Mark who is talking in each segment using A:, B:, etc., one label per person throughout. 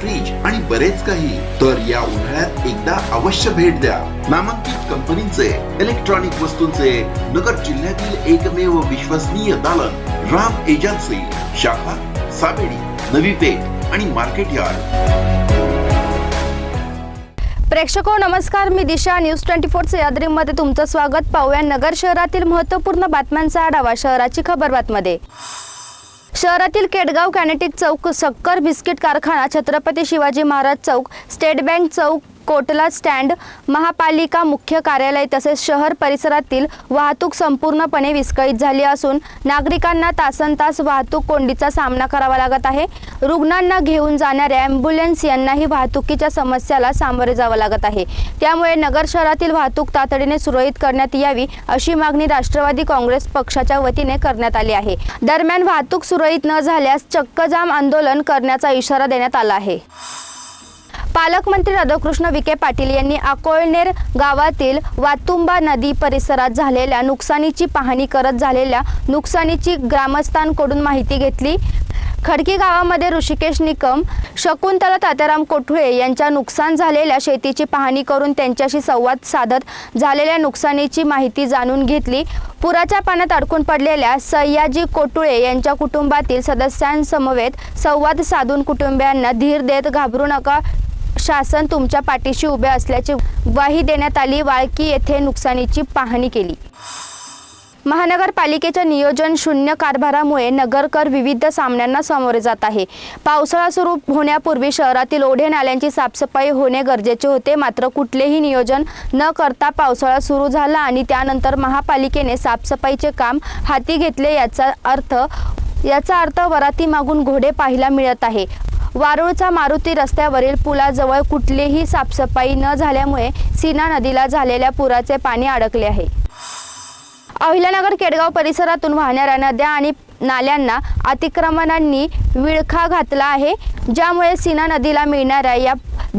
A: Fridge आणि बरेच काही. तर या उन्हाळ्यात एकदा अवश्य भेट द्या. नामांकित कंपनीचे इलेक्ट्रॉनिक वस्तूंचे नगर जिल्ह्यातील एकमेव विश्वसनीय दालन राम एजन्सी शाखा साबेडी नवी पेठ आणि मार्केट यार्ड.
B: प्रेक्षको नमस्कार. मी दिशा न्यूज ट्वेंटी फोर सह्याद्रीमध्ये तुमचं स्वागत. पाहूया नगर शहरातील महत्त्वपूर्ण बातम्यांचा आढावा शहराची खबर बातमध्ये शहरातील केडगाव कॅनेटिक चौक सक्कर बिस्किट कारखाना छत्रपती शिवाजी महाराज चौक स्टेट बँक चौक कोटला स्टँड महापालिका मुख्य कार्यालय तसेच शहर परिसरातील वाहतूक संपूर्णपणे विस्कळीत झाली असून नागरिकांना तासन तास वाहतूक कोंडीचा सामना करावा लागत आहे. रुग्णांना घेऊन जाणाऱ्या ॲम्ब्युलन्स यांनाही वाहतुकीच्या समस्याला सामोरे जावं लागत आहे. त्यामुळे नगर शहरातील वाहतूक तातडीने सुरळीत करण्यात यावी अशी मागणी राष्ट्रवादी काँग्रेस पक्षाच्या वतीने करण्यात आली आहे. दरम्यान वाहतूक सुरळीत न झाल्यास चक्कजाम आंदोलन करण्याचा इशारा देण्यात आला आहे. पालकमंत्री राधाकृष्ण विखे पाटील यांनी अकोळनेर गावातील वातुंबा नदी परिसरात झालेल्या नुकसानीची पाहणी करत झालेल्या नुकसानीची ग्रामस्थांकडून माहिती घेतली. खडकी गावामध्ये ऋषिकेश निकम शकुंतला तात्याराम कोठुळे यांच्या नुकसान झालेल्या शेतीची पाहणी करून त्यांच्याशी संवाद साधत झालेल्या नुकसानीची माहिती जाणून घेतली. पुराच्या पाण्यात अडकून पडलेल्या सयाजी कोटुळे यांच्या कुटुंबातील सदस्यांसमवेत संवाद साधून कुटुंबियांना धीर देत घाबरू नका शासन तुमच्या पाठीशी उभे असल्याची ग्वाही देण्यात आली. वाळकी येथे नुकसानीची पाहणी केली. महानगरपालिकेच्या नियोजन शून्य कारभारामुळे नगरकर विविध सामन्यांना सामोरे जात आहे. पावसाळा सुरू होण्यापूर्वी शहरातील ओढे नाल्यांची साफसफाई होणे गरजेचे होते. मात्र कुठलेही नियोजन न करता पावसाळा सुरू झाला आणि त्यानंतर महापालिकेने साफसफाईचे काम हाती घेतले याचा अर्थ याचा अर्थ वराती मागून घोडे पाहायला मिळत आहे. वारुळचा मारुती रस्त्यावरील पुलाजवळ कुठलीही साफसफाई न झाल्यामुळे सीना नदीला झालेल्या पुराचे पाणी अडकले आहे. अहिल्यानगर केडगाव परिसरातून वाहणाऱ्या नद्या आणि नाल्यांना अतिक्रमणांनी विळखा घातला आहे ज्यामुळे सीना नदीला मिळणाऱ्या या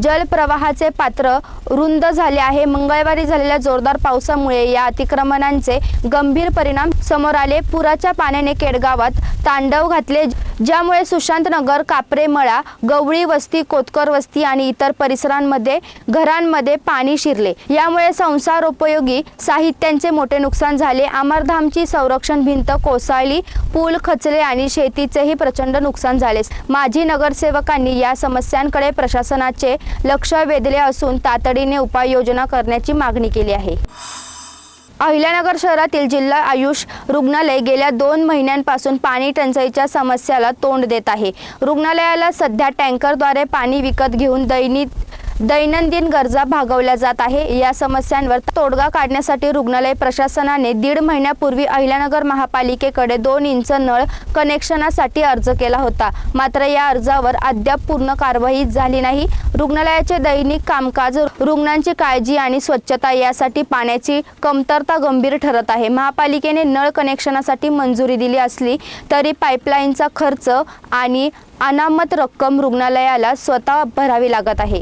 B: जलप्रवाहाचे पात्र रुंद झाले आहे. मंगळवारी झालेल्या जोरदार पावसामुळे या अतिक्रमणांचे गंभीर परिणाम समोर आले. पुराच्या पाण्याने केडगावात तांडव घातले ज्यामुळे सुशांतनगर कापरे मळा गवळी वस्ती कोतकर वस्ती आणि इतर परिसरांमध्ये घरांमध्ये पाणी शिरले. यामुळे संसारोपयोगी साहित्यांचे मोठे नुकसान झाले. अमरधामची संरक्षण भिंत कोसळली पूल खचले आणि शेतीचेही प्रचंड नुकसान झाले. माजी नगरसेवकांनी या समस्यांकडे प्रशासनाचे लक्ष वेधले असून तातडीने उपाययोजना करण्याची मागणी केली आहे. अहिल्यानगर शहरातील जिल्हा आयुष रुग्णालय गेल्या दोन महिन्यांपासून पाणी टंचाईच्या समस्याला तोंड देत आहे. रुग्णालयाला सध्या टँकरद्वारे पाणी विकत घेऊन दैनिक दैनंदिन गरजा भागवल्या जात आहे. या समस्यांवर तोडगा काढण्यासाठी रुग्णालय प्रशासनाने दीड महिन्यापूर्वी अहिल्यानगर महापालिकेकडे दोन इंच नळ कनेक्शनासाठी अर्ज केला होता. मात्र या अर्जावर अद्याप पूर्ण कारवाई झाली नाही. रुग्णालयाचे दैनिक कामकाज रुग्णांची काळजी आणि स्वच्छता यासाठी पाण्याची कमतरता गंभीर ठरत आहे. महापालिकेने नळ कनेक्शनासाठी मंजुरी दिली असली तरी पाईपलाईनचा खर्च आणि अनामत रक्कम रुग्णालयाला स्वतः भरावी लागत आहे.